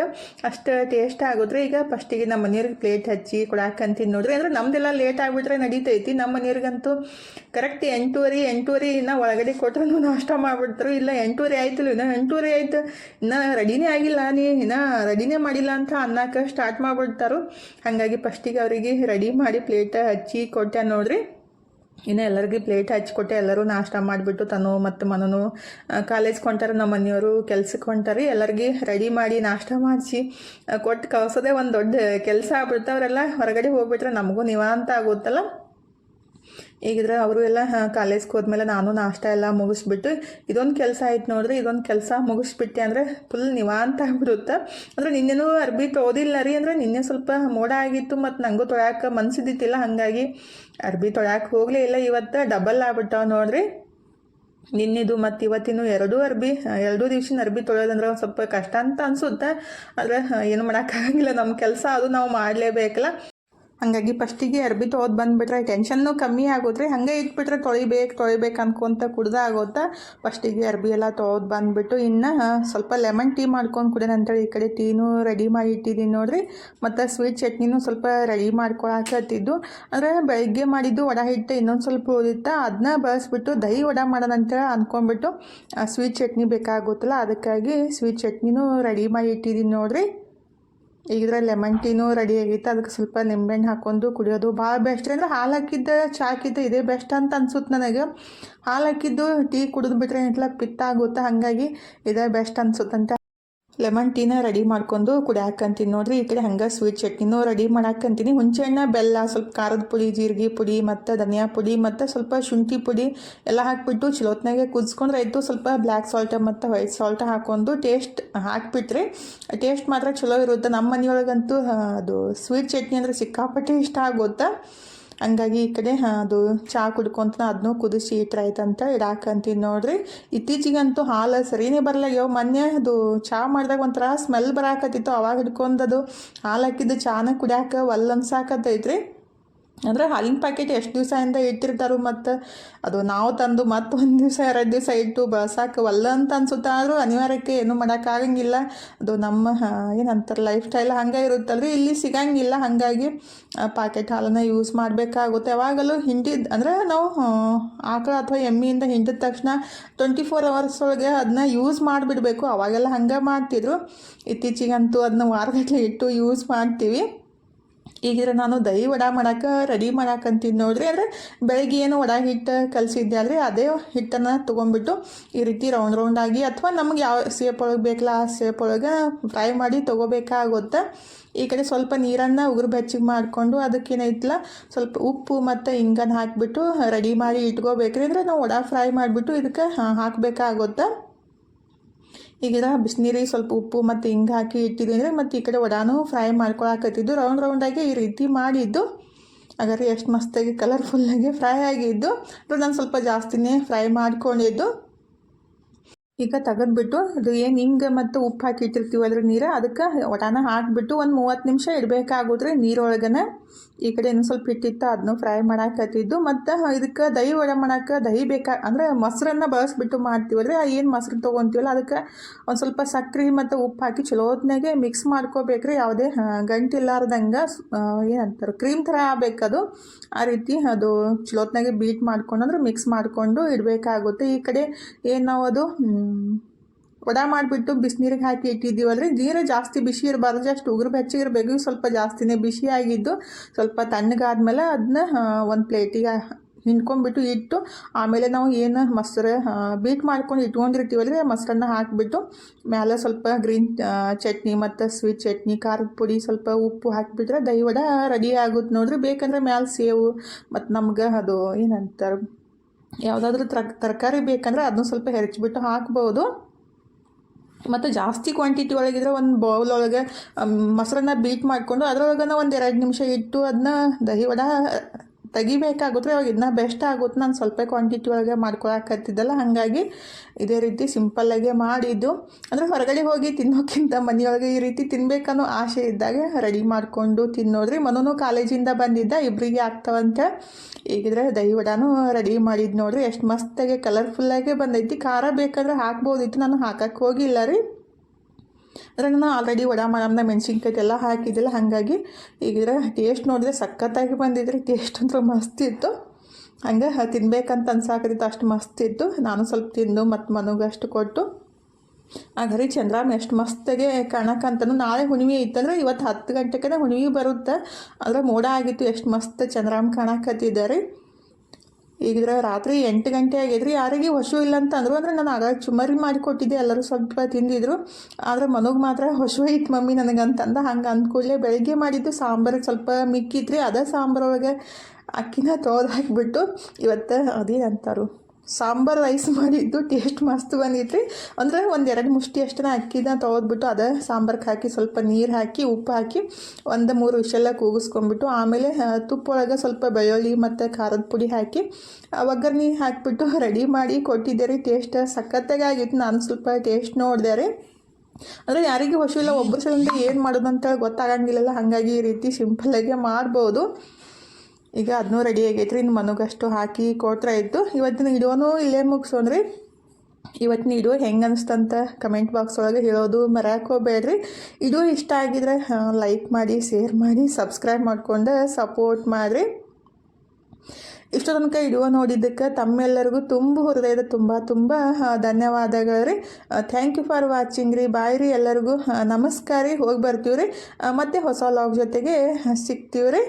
ಅಷ್ಟು ಟೇಸ್ಟ್ ಆಗೋದ್ರಿ. ಈಗ ಫಸ್ಟಿಗೆ ನಮ್ಮ ಮನೆಯವ್ರಿಗೆ ಪ್ಲೇಟ್ ಹಚ್ಚಿ ಕೊಡಾಕಂತೀನಿ ನೋಡ್ರಿ. ಅಂದ್ರೆ ನಮ್ದೆಲ್ಲ ಲೇಟ್ ಆಗ್ಬಿಟ್ರೆ ನಡೀತೈತಿ. ನಮ್ಮ ಮನೆಯವ್ರಿಗಂತೂ ಕರೆಕ್ಟ್ ಎಂಟೂವರೆ ಎಂಟೂವರೆ ಇನ್ನು ಒಳಗಡೆ ಕೊಟ್ರೂ ನಾಷ್ಟ ಮಾಡಿಬಿಡ್ತಾರೆ ಇಲ್ಲ ಎಂಟೂವರೆ ಆಯ್ತು ಇನ್ನು ಎಂಟೂವರೆ ಆಯ್ತು. ಇನ್ನೂ ರೆಡಿನೇ ಆಗಿಲ್ಲ ನೀ, ಇನ್ನು ರೆಡಿನೇ ಮಾಡಿಲ್ಲ ಅಂತ ಅನ್ನಕ್ಕೆ ಸ್ಟಾರ್ಟ್ ಮಾಡಿಬಿಡ್ತಾರು. ಹಾಗಾಗಿ ಫಸ್ಟಿಗೆ ಅವರಿಗೆ ರೆಡಿ ಮಾಡಿ ಪ್ಲೇಟ್ ಹಚ್ಚಿ ಕೊಟ್ಟೆ ನೋಡ್ರಿ. ಇನ್ನು ಎಲ್ಲರಿಗೂ ಪ್ಲೇಟ್ ಹಚ್ಕೊಟ್ಟೆ ಎಲ್ಲರೂ ನಾಷ್ಟ ಮಾಡಿಬಿಟ್ಟು ತನು ಮತ್ತು ಮನನು ಕಾಲೇಜ್ಗೆ ಹೊಂಟಾರೆ, ನಮ್ಮ ಮನೆಯವರು ಕೆಲ್ಸಕ್ಕೆ ಹೊಂಟಾರೆ, ಎಲ್ಲರಿಗೆ ರೆಡಿ ಮಾಡಿ ನಾಷ್ಟ ಮಾಡಿಸಿ ಕೊಟ್ಟು ಕಳ್ಸೋದೇ ಒಂದು ದೊಡ್ಡ ಕೆಲಸ ಆಗ್ಬಿಡ್ತವ್ರೆಲ್ಲ, ಹೊರಗಡೆ ಹೋಗ್ಬಿಟ್ರೆ ನಮಗೂ ನಿವಾಂತ ಆಗುತ್ತಲ್ಲ? ಈಗಿದ್ರೆ ಅವರು ಎಲ್ಲ ಕಾಲೇಜ್ಗೆ ಹೋದ್ಮೇಲೆ ನಾನು ನಾಷ್ಟ ಎಲ್ಲ ಮುಗಿಸ್ಬಿಟ್ಟು ಇದೊಂದು ಕೆಲಸ ಆಯ್ತು ನೋಡಿದ್ರೆ ಇದೊಂದು ಕೆಲಸ ಮುಗಿಸ್ಬಿಟ್ಟೆ ಅಂದರೆ ಫುಲ್ ನಿವಾಂತ ಆಗ್ಬಿಡುತ್ತೆ. ಅಂದರೆ ನಿನ್ನೆನೂ ಅರ್ಬಿ ತೊಗೋದಿಲ್ಲ ರೀ, ಅಂದರೆ ನಿನ್ನೆ ಸ್ವಲ್ಪ ಮೋಡ ಆಗಿತ್ತು ಮತ್ತು ನನಗೂ ತೊಳ್ಯಾಕೆ ಮನ್ಸಿದ್ದಿತ್ತಿಲ್ಲ, ಹಾಗಾಗಿ ಅರ್ಬಿ ತೊಳ್ಯಾಕೆ ಹೋಗಲೇ ಇಲ್ಲ. ಇವತ್ತು ಡಬಲ್ ಆಗ್ಬಿಟ್ಟಾವ ನೋಡ್ರಿ. ನಿನ್ನಿದು ಮತ್ತು ಇವತ್ತಿನ ಎರಡೂ ಅರ್ಬಿ ಎರಡೂ ದಿವ್ಸಿನ ಅರ್ಬಿ ತೊಳೆಯೋದಂದ್ರೆ ಒಂದು ಸ್ವಲ್ಪ ಕಷ್ಟ ಅಂತ ಅನಿಸುತ್ತೆ. ಆದರೆ ಏನು ಮಾಡೋಕ್ಕಾಗಂಗಿಲ್ಲ ನಮ್ಮ ಕೆಲಸ ಅದು ನಾವು ಮಾಡಲೇಬೇಕಲ್ಲ. ಹಾಗಾಗಿ ಫಸ್ಟಿಗೆ ಅರ್ಬಿ ತೊಗೊದು ಬಂದುಬಿಟ್ರೆ ಟೆನ್ಷನ್ನು ಕಮ್ಮಿ ಆಗೋದ್ರೆ ಹಾಗೆ ಇಟ್ಬಿಟ್ರೆ ತೊಳಿಬೇಕು ತೊಳಿಬೇಕು ಅನ್ಕೊಂತ ಕುಡ್ದ ಆಗೋತಾ ಫಸ್ಟಿಗೆ ಅರ್ಬಿ ಎಲ್ಲ ತೊಗೊದು ಬಂದುಬಿಟ್ಟು ಇನ್ನು ಸ್ವಲ್ಪ ಲೆಮನ್ ಟೀ ಮಾಡ್ಕೊಂಡು ಕುಡಿಯೋಣ ಅಂತೇಳಿ ಈ ಕಡೆ ಟೀನೂ ರೆಡಿ ಮಾಡಿ ಇಟ್ಟಿದ್ದೀನಿ ನೋಡಿರಿ. ಮತ್ತು ಸ್ವೀಟ್ ಚಟ್ನಿನೂ ಸ್ವಲ್ಪ ರೆಡಿ ಮಾಡ್ಕೊಳಕತ್ತಿದ್ದು. ಅಂದರೆ ಬೆಳಗ್ಗೆ ಮಾಡಿದ್ದು ವಡ ಹಿಟ್ಟು ಇನ್ನೊಂದು ಸ್ವಲ್ಪ ಉಳಿತಾ ಅದನ್ನ ಬಳಸ್ಬಿಟ್ಟು ದಹಿ ವಡ ಮಾಡೋಣ ಅಂತೇಳಿ ಅಂದ್ಕೊಂಡ್ಬಿಟ್ಟು ಸ್ವೀಟ್ ಚಟ್ನಿ ಬೇಕಾಗುತ್ತಲ್ಲ ಅದಕ್ಕಾಗಿ ಸ್ವೀಟ್ ಚಟ್ನಿನೂ ರೆಡಿ ಮಾಡಿ ಇಟ್ಟಿದ್ದೀನಿ ನೋಡಿರಿ. ಈಗ ಲೆಮನ್ ಟೀನೂ ರೆಡಿ ಆಗೈತೆ ಅದಕ್ಕೆ ಸ್ವಲ್ಪ ನಿಂಬೆಹಣ್ಣು ಹಾಕ್ಕೊಂಡು ಕುಡಿಯೋದು. ಭಾಳ ಬೆಸ್ಟ್ ಅಂದ್ರೆ ಹಾಲು ಹಾಕಿದ್ದ, ಚಾ ಹಾಕಿದ್ದ, ಇದೇ ಬೆಸ್ಟ್ ಅಂತ ಅನ್ಸುತ್ತೆ ನನಗೆ. ಹಾಲು ಹಾಕಿದ್ದು, ಟೀ ಕುಡಿದು ಬಿಟ್ರೆ ಏನಿಲ್ಲ ಪಿತ್ತ ಆಗುತ್ತೆ ಹಾಗಾಗಿ ಇದೇ ಬೆಸ್ಟ್ ಅನ್ಸುತ್ತಂತೆ. ಲೆಮನ್ ಟೀನ ರೆಡಿ ಮಾಡ್ಕೊಂಡು ಕುಡಿಯಾಕಂತೀನಿ ನೋಡ್ರಿ. ಈ ಕಡೆ ಹಂಗೆ ಸ್ವೀಟ್ ಚಟ್ನಿನೂ ರೆಡಿ ಮಾಡಾಕಂತೀನಿ ಹುಂಚೆಹಣ್ಣು ಬೆಲ್ಲ, ಸ್ವಲ್ಪ ಖಾರದ ಪುಡಿ, ಜೀರಿಗೆ ಪುಡಿ ಮತ್ತು ಧನಿಯಾ ಪುಡಿ ಮತ್ತು ಸ್ವಲ್ಪ ಶುಂಠಿ ಪುಡಿ ಎಲ್ಲ ಹಾಕಿಬಿಟ್ಟು ಚಲೋತ್ನಾಗೆ ಕುದಿಸ್ಕೊಂಡ್ರೆ ಆಯಿತು. ಸ್ವಲ್ಪ ಬ್ಲ್ಯಾಕ್ ಸಾಲ್ಟ್ ಮತ್ತು ವೈಟ್ ಸಾಲ್ಟ್ ಹಾಕ್ಕೊಂಡು ಟೇಸ್ಟ್ ಹಾಕಿಬಿಟ್ರಿ ಟೇಸ್ಟ್ ಮಾತ್ರ ಚಲೋ ಇರುತ್ತೆ. ನಮ್ಮ ಮನೆಯೊಳಗಂತೂ ಅದು ಸ್ವೀಟ್ ಚಟ್ನಿ ಅಂದರೆ ಸಿಕ್ಕಾಪಟ್ಟೆ ಇಷ್ಟ ಆಗುತ್ತೆ? ಹಂಗಾಗಿ ಈ ಕಡೆ ಅದು ಚಹಾ ಕುಡ್ಕೊಂತ ಅದನ್ನೂ ಕುದಿಸಿ ಇಟ್ರಾಯ್ತಂತ ಇಡಾಕಂತೀನಿ ನೋಡ್ರಿ. ಇತ್ತೀಚಿಗಂತೂ ಹಾಲು ಸರಿನೇ ಬರಲಾಗ್ಯವ ಮೊನ್ನೆ ಅದು ಚಹಾ ಮಾಡಿದಾಗ ಒಂಥರ ಸ್ಮೆಲ್ ಬರಾಕತ್ತಿತ್ತು. ಅವಾಗ ಹಿಡ್ಕೊಂಡದು ಹಾಲು ಹಾಕಿದ್ದು ಚಹಾನ ಕುಡಿಯಾಕ ಒಲ್ಲ ಅನ್ಸಾಕತ್ತೈತ್ರಿ ಅಂದರೆ ಹಾಲಿನ ಪ್ಯಾಕೆಟ್ ಎಷ್ಟು ದಿವಸದಿಂದ ಇಟ್ಟಿರ್ತಾರೋ ಮತ್ತು ಅದು ನಾವು ತಂದು ಮತ್ತು ಒಂದು ದಿವಸ, ಎರಡು ದಿವಸ ಇಟ್ಟು ಬಳಸಕ್ಕೆ ಒಲ್ಲ ಅಂತ ಅನ್ಸುತ್ತೆ ಆದರೂ ಅನಿವಾರ್ಯಕ್ಕೆ ಏನು ಮಾಡೋಕ್ಕಾಗಂಗಿಲ್ಲ. ಅದು ನಮ್ಮ ಏನಂತಾರೆ ಲೈಫ್ ಸ್ಟೈಲ್ ಹಂಗೆ ರೀ ಇಲ್ಲಿ ಸಿಗಂಗಿಲ್ಲ. ಹಾಗಾಗಿ ಪ್ಯಾಕೆಟ್ ಹಾಲನ್ನು ಯೂಸ್ ಮಾಡಬೇಕಾಗುತ್ತೆ. ಯಾವಾಗಲೂ ಹಿಂಡಿದ ಅಂದರೆ ನಾವು ಆಕಳ ಅಥವಾ ಎಮ್ಮಿಯಿಂದ ಹಿಂಡಿದ ತಕ್ಷಣ ಟ್ವೆಂಟಿ ಫೋರ್ ಅವರ್ಸ್ ಒಳಗೆ ಅದನ್ನ ಯೂಸ್ ಮಾಡಿಬಿಡಬೇಕು. ಅವಾಗೆಲ್ಲ ಹಂಗೆ ಮಾಡ್ತಿದ್ರು. ಇತ್ತೀಚಿಗಂತೂ ಅದನ್ನ ವಾರಗಟ್ಟಲೆ ಇಟ್ಟು ಯೂಸ್ ಮಾಡ್ತೀವಿ. ಈಗಿದ್ರೆ ನಾನು ದಹಿ ವಡ ಮಾಡೋಕೆ, ರೆಡಿ ಮಾಡಾಕಂತೀನಿ ನೋಡ್ರಿ. ಅಂದರೆ ಬೆಳಗ್ಗೆ ಏನು ವಡ ಹಿಟ್ಟು ಕಲಸಿದ್ದೆ ಅಲ್ರಿ ಅದೇ ಹಿಟ್ಟನ್ನು ತೊಗೊಂಡ್ಬಿಟ್ಟು ಈ ರೀತಿ ರೌಂಡ್ ರೌಂಡಾಗಿ ಅಥವಾ ನಮ್ಗೆ ಯಾವ ಸೇಪ್ ಒಳಗೆ ಬೇಕಲ್ಲ ಆ ಸೇಪ್ ಒಳಗೆ ಫ್ರೈ ಮಾಡಿ ತೊಗೋಬೇಕಾಗುತ್ತೆ. ಈ ಕಡೆ ಸ್ವಲ್ಪ ನೀರನ್ನು ಉಗುರು ಬೆಚ್ಚಿಗೆ ಮಾಡಿಕೊಂಡು ಅದಕ್ಕೇನೈತಲ್ಲ ಸ್ವಲ್ಪ ಉಪ್ಪು ಮತ್ತು ಇಂಗನ್ನು ಹಾಕಿಬಿಟ್ಟು ರೆಡಿ ಮಾಡಿ ಇಟ್ಕೋಬೇಕ್ರಿ. ಅಂದರೆ ನಾವು ವಡ ಫ್ರೈ ಮಾಡಿಬಿಟ್ಟು ಇದಕ್ಕೆ ಹಾಕಬೇಕಾಗುತ್ತೆ. ಈಗ ಬಿಸಿನೀರಿಗೆ ಸ್ವಲ್ಪ ಉಪ್ಪು ಮತ್ತು ಹಿಂಗೆ ಹಾಕಿ ಇಟ್ಟಿದ್ದೀನಿ ಮತ್ತು ಈ ಕಡೆ ವಡಾನು ಫ್ರೈ ಮಾಡ್ಕೊಳಕತ್ತಿದ್ದು ರೌಂಡ್ ರೌಂಡಾಗಿ ಈ ರೀತಿ ಮಾಡಿದ್ದು. ಹಾಗಾದ್ರೆ ಎಷ್ಟು ಮಸ್ತಾಗಿ ಕಲರ್ಫುಲ್ಲಾಗಿ ಫ್ರೈ ಆಗಿದ್ದು. ನಾನು ಸ್ವಲ್ಪ ಜಾಸ್ತಿನೇ ಫ್ರೈ ಮಾಡ್ಕೊಂಡಿದ್ದು. ಈಗ ತೆಗೆದ್ಬಿಟ್ಟು ಅದು ಏನು ಹಿಂಗೆ ಮತ್ತು ಉಪ್ಪು ಹಾಕಿ ಇಟ್ಟಿರ್ತೀವಿ ಅದ್ರ ನೀರು, ಅದಕ್ಕೆ ಒಟಾನ ಹಾಕಿಬಿಟ್ಟು ಒಂದು ಮೂವತ್ತು ನಿಮಿಷ ಇಡಬೇಕಾಗೋದ್ರೆ ನೀರೊಳಗನೆ ಈ ಕಡೆ ಇನ್ನೂ ಸ್ವಲ್ಪ ಇಟ್ಟಿತ್ತು ಅದನ್ನು ಫ್ರೈ ಮಾಡಾಕತ್ತಿದ್ದು. ಮತ್ತು ಇದಕ್ಕೆ ದಹಿ ವಡೆ ಮಾಡೋಕ್ಕೆ ದಹಿ ಬೇಕಾ, ಅಂದರೆ ಮೊಸರನ್ನು ಬಳಸ್ಬಿಟ್ಟು ಮಾಡ್ತೀವಲ್ರಿ ಏನು ಮೊಸರು ತೊಗೊತೀವಲ್ಲ, ಅದಕ್ಕೆ ಒಂದು ಸ್ವಲ್ಪ ಸಕ್ಕರೆ ಮತ್ತು ಉಪ್ಪು ಹಾಕಿ ಚಲೋತ್ನಾಗೆ ಮಿಕ್ಸ್ ಮಾಡ್ಕೋಬೇಕ್ರಿ. ಯಾವುದೇ ಗಂಟಿಲ್ಲಾರ್ದಂಗೆ ಏನಂತಾರೆ ಕ್ರೀಮ್ ಥರ ಆಗಬೇಕದು. ಆ ರೀತಿ ಅದು ಚಲೋತ್ನಾಗೆ ಬೀಟ್ ಮಾಡ್ಕೊಂಡು ಅಂದ್ರೆ ಮಿಕ್ಸ್ ಮಾಡಿಕೊಂಡು ಇಡಬೇಕಾಗುತ್ತೆ. ಈ ಕಡೆ ಏನು ನಾವು ಅದು ವಡ ಮಾಡಿಬಿಟ್ಟು ಬಿಸಿನೀರಿಗೆ ಹಾಕಿ ಇಟ್ಟಿದ್ದೀವಲ್ರಿ ನೀರು ಜಾಸ್ತಿ ಬಿಸಿ ಇರಬಾರ್ದು. ಜಸ್ಟ್ ಉಗುರು ಬೆಚ್ಚಗಿರಬೇಕು ಸ್ವಲ್ಪ ಜಾಸ್ತಿನೇ ಬಿಸಿ ಆಗಿದ್ದು ಸ್ವಲ್ಪ ತಣ್ಣಗಾದ್ಮೇಲೆ ಅದನ್ನ ಒಂದು ಪ್ಲೇಟಿಗೆ ಹಿಂಡ್ಕೊಂಡ್ಬಿಟ್ಟು ಇಟ್ಟು ಆಮೇಲೆ ನಾವು ಏನು ಮೊಸರು ಬೀಟ್ ಮಾಡ್ಕೊಂಡು ಇಟ್ಕೊಂಡಿರ್ತೀವಲ್ರಿ ಮೊಸರನ್ನ ಹಾಕಿಬಿಟ್ಟು ಮೇಲೆ ಸ್ವಲ್ಪ ಗ್ರೀನ್ ಚಟ್ನಿ ಮತ್ತು ಸ್ವೀಟ್ ಚಟ್ನಿ, ಖಾರದ ಪುಡಿ, ಸ್ವಲ್ಪ ಉಪ್ಪು ಹಾಕಿಬಿಟ್ರೆ ದಹಿ ರೆಡಿ ಆಗುತ್ತೆ ನೋಡ್ರಿ. ಬೇಕಂದ್ರೆ ಮ್ಯಾಲೆ ಸೇವು, ಮತ್ತು ನಮ್ಗೆ ಅದು ಏನಂತಾರೆ ಯಾವುದಾದ್ರೂ ತರಕಾರಿ ಬೇಕಂದರೆ ಅದನ್ನು ಸ್ವಲ್ಪ ಹೆರಚಿಬಿಟ್ಟು ಹಾಕ್ಬೋದು. ಮತ್ತು ಜಾಸ್ತಿ ಕ್ವಾಂಟಿಟಿ ಒಳಗಿದ್ರೆ ಒಂದು ಬೌಲ್ ಒಳಗೆ ಮೊಸರನ್ನ ಬೀಟ್ ಮಾಡಿಕೊಂಡು ಅದರೊಳಗನ ಒಂದು ಎರಡು ನಿಮಿಷ ಇಟ್ಟು ಅದನ್ನ ದಹಿ ವಡ ತೆಗಿಬೇಕಾಗುತ್ತೆ ಅವಾಗ ಇದನ್ನ ಬೆಸ್ಟ್ ಆಗುತ್ತೆ. ನಾನು ಸ್ವಲ್ಪ ಕ್ವಾಂಟಿಟಿ ಒಳಗೆ ಮಾಡ್ಕೊಳಕತ್ತಿದ್ದಲ್ಲ, ಹಾಗಾಗಿ ಇದೇ ರೀತಿ ಸಿಂಪಲ್ಲಾಗೆ ಮಾಡಿದ್ದು. ಅಂದರೆ ಹೊರಗಡೆ ಹೋಗಿ ತಿನ್ನೋಕ್ಕಿಂತ ಮನೆಯೊಳಗೆ ಈ ರೀತಿ ತಿನ್ಬೇಕನ್ನೋ ಆಸೆ ಇದ್ದಾಗ ರೆಡಿ ಮಾಡಿಕೊಂಡು ತಿನ್ನೋದ್ರಿ ಮನೂ ಕಾಲೇಜಿಂದ ಬಂದಿದ್ದ ಇಬ್ಬರಿಗೆ ಆಗ್ತಾವಂತೆ. ಈಗಿದ್ರೆ ದಹಿ ರೆಡಿ ಮಾಡಿದ್ದು ನೋಡ್ರಿ, ಎಷ್ಟು ಮಸ್ತಾಗಿ ಕಲರ್ಫುಲ್ಲಾಗೆ ಬಂದೈತಿ. ಖಾರ ಬೇಕಾದ್ರೆ ಹಾಕ್ಬೋದಿತ್ತು, ನಾನು ಹಾಕಕ್ಕೆ ಹೋಗಿಲ್ಲ ರೀ. ಅಂದರೆ ನಾನು ಆಲ್ರೆಡಿ ವಡ ಮಾಡಮ್ನ ಮೆಣಸಿನ್ಕಾಯಿ ಎಲ್ಲ ಹಾಕಿದ್ದಿಲ್ಲ. ಹಾಗಾಗಿ ಈಗಿದ್ರೆ ಟೇಸ್ಟ್ ನೋಡಿದ್ರೆ ಸಖತ್ತಾಗಿ ಬಂದಿದ್ರಿ. ಟೇಸ್ಟ್ ಅಂತೂ ಮಸ್ತ್ ಇತ್ತು. ಹಂಗೆ ತಿನ್ಬೇಕಂತ ಅನ್ಸಾಕತ್ತಿತ್ತು. ಅಷ್ಟು ಮಸ್ತ್ ಇತ್ತು. ನಾನು ಸ್ವಲ್ಪ ತಿಂದು ಮತ್ತು ಮನಗೆ ಅಷ್ಟು ಕೊಟ್ಟು, ಆ ಚಂದ್ರಾಮ್ ಎಷ್ಟು ಮಸ್ತಾಗೆ ಕಾಣಕ್ಕಂತನು ನಾಳೆ ಹುಣ್ಣಿಮೆ ಇತ್ತಂದ್ರೆ ಇವತ್ತು ಹತ್ತು ಗಂಟೆಗೆ ಹುಣ್ಣಿಮೆ ಬರುತ್ತೆ. ಆದರೆ ಮೋಡ ಆಗಿತ್ತು. ಎಷ್ಟು ಮಸ್ತ್ ಚಂದ್ರಾಮ್ ಕಾಣಕತ್ತಿದ್ದಾರೆ ಈಗಿದ್ರೆ ರಾತ್ರಿ ಎಂಟು ಗಂಟೆ ಆಗಿದ್ರಿ ಯಾರಿಗೆ ಹಸು ಇಲ್ಲ ಅಂತಂದ್ರು ಅಂದ್ರೆ. ನಾನು ಆಗ ಚುಮರಿ ಮಾಡಿಕೊಟ್ಟಿದ್ದೆ ಎಲ್ಲರೂ ಸ್ವಲ್ಪ ತಿಂದಿದ್ರು. ಆದರೆ ಮನಗೆ ಮಾತ್ರ ಹಸು ಐತೆ ಮಮ್ಮಿ ನನಗಂತಂದ. ಹಂಗೆ ಅಂದ್ಕೂಡಲೇ ಬೆಳಗ್ಗೆ ಮಾಡಿದ್ದು ಸಾಂಬಾರು. ಸ್ವಲ್ಪ ಮಿಕ್ಕಿದ್ರಿ ಅದೇ ಸಾಂಬಾರೊಳಗೆ ಅಕ್ಕಿನ ತೊಳೆದು ಹಾಕಿಬಿಟ್ಟು ಇವತ್ತು ಅದೇನಂತಾರು? ಸಾಂಬಾರು ರೈಸ್ ಮಾಡಿದ್ದು ಟೇಸ್ಟ್ ಮಸ್ತ್ ಬಂದಿತ್ತು ಅಂದರೆ ಒಂದು ಎರಡು ಮುಷ್ಟಿ ಅಷ್ಟನ್ನ ಅಕ್ಕಿನ ತೊಗೊದ್ಬಿಟ್ಟು ಅದೇ ಸಾಂಬಾರ್ಗೆ ಹಾಕಿ ಸ್ವಲ್ಪ ನೀರು ಹಾಕಿ, ಉಪ್ಪು ಹಾಕಿ ಒಂದು ಮೂರು ವಿಷೆಲ್ಲ ಕೂಗಿಸ್ಕೊಂಡ್ಬಿಟ್ಟು ಆಮೇಲೆ ತುಪ್ಪೊಳಗೆ ಸ್ವಲ್ಪ ಬೆಳ್ಳುಳ್ಳಿ ಮತ್ತು ಖಾರದ ಪುಡಿ ಹಾಕಿ ಒಗ್ಗರಣೆ ಹಾಕಿಬಿಟ್ಟು ರೆಡಿ ಮಾಡಿ ಕೊಟ್ಟಿದ್ದೆ ರೀ. ಟೇಸ್ಟ್ ಸಖತ್ತಾಗಿ ಆಗಿತ್ತು ನಾನು ಸ್ವಲ್ಪ ಟೇಸ್ಟ್ ನೋಡಿದೆ ರೀ. ಅಂದರೆ ಯಾರಿಗೂ ಇಲ್ಲ ಒಬ್ಬರು ಸಲ ಏನು ಮಾಡೋದು ಅಂತ ಗೊತ್ತಾಗಂಗಿಲ್ಲಲ್ಲ. ಹಾಗಾಗಿ ಈ ರೀತಿ ಸಿಂಪಲ್ಲಾಗೆ ಮಾಡ್ಬೋದು. ಈಗ ಅದನ್ನೂ ರೆಡಿ ಆಗೈತೆ ರೀ ಇನ್ನು ಮನಗಷ್ಟು ಹಾಕಿ ಕೊಡ್ತಾ ಇತ್ತು ಇವತ್ತಿನ ಇಡೋನು ಇಲ್ಲೇ ಮುಗಿಸೋನ್ರಿ ಇವತ್ತಿನ ಇಡೋ ಹೆಂಗೆ ಅನಿಸ್ತಂತ ಕಮೆಂಟ್ ಬಾಕ್ಸ್ ಒಳಗೆ ಹೇಳೋದು ಮರ್ಯಾಕೆ ಹೋಗ್ಬೇಡ್ರಿ. ಇದು ಇಷ್ಟ ಆಗಿದ್ರೆ ಲೈಕ್ ಮಾಡಿ, ಶೇರ್ ಮಾಡಿ, ಸಬ್ಸ್ಕ್ರೈಬ್ ಮಾಡ್ಕೊಂಡು ಸಪೋರ್ಟ್ ಮಾಡಿರಿ. ಇಷ್ಟು ತನಕ ಇಡುವ ನೋಡಿದ್ದಕ್ಕೆ ತಮ್ಮೆಲ್ಲರಿಗೂ ತುಂಬ ಹೃದಯದ ತುಂಬ ತುಂಬ ಧನ್ಯವಾದಗಳು ರೀ ಥ್ಯಾಂಕ್ ಯು ಫಾರ್ ವಾಚಿಂಗ್ ರೀ. ಬಾಯ್ ರೀ ಎಲ್ಲರಿಗೂ. ನಮಸ್ಕಾರ ರೀ. ಹೋಗಿ ಬರ್ತೀವಿ ರೀ ಮತ್ತು ಹೊಸ ಲಾಗ್ ಜೊತೆಗೆ ಸಿಗ್ತೀವಿ ರೀ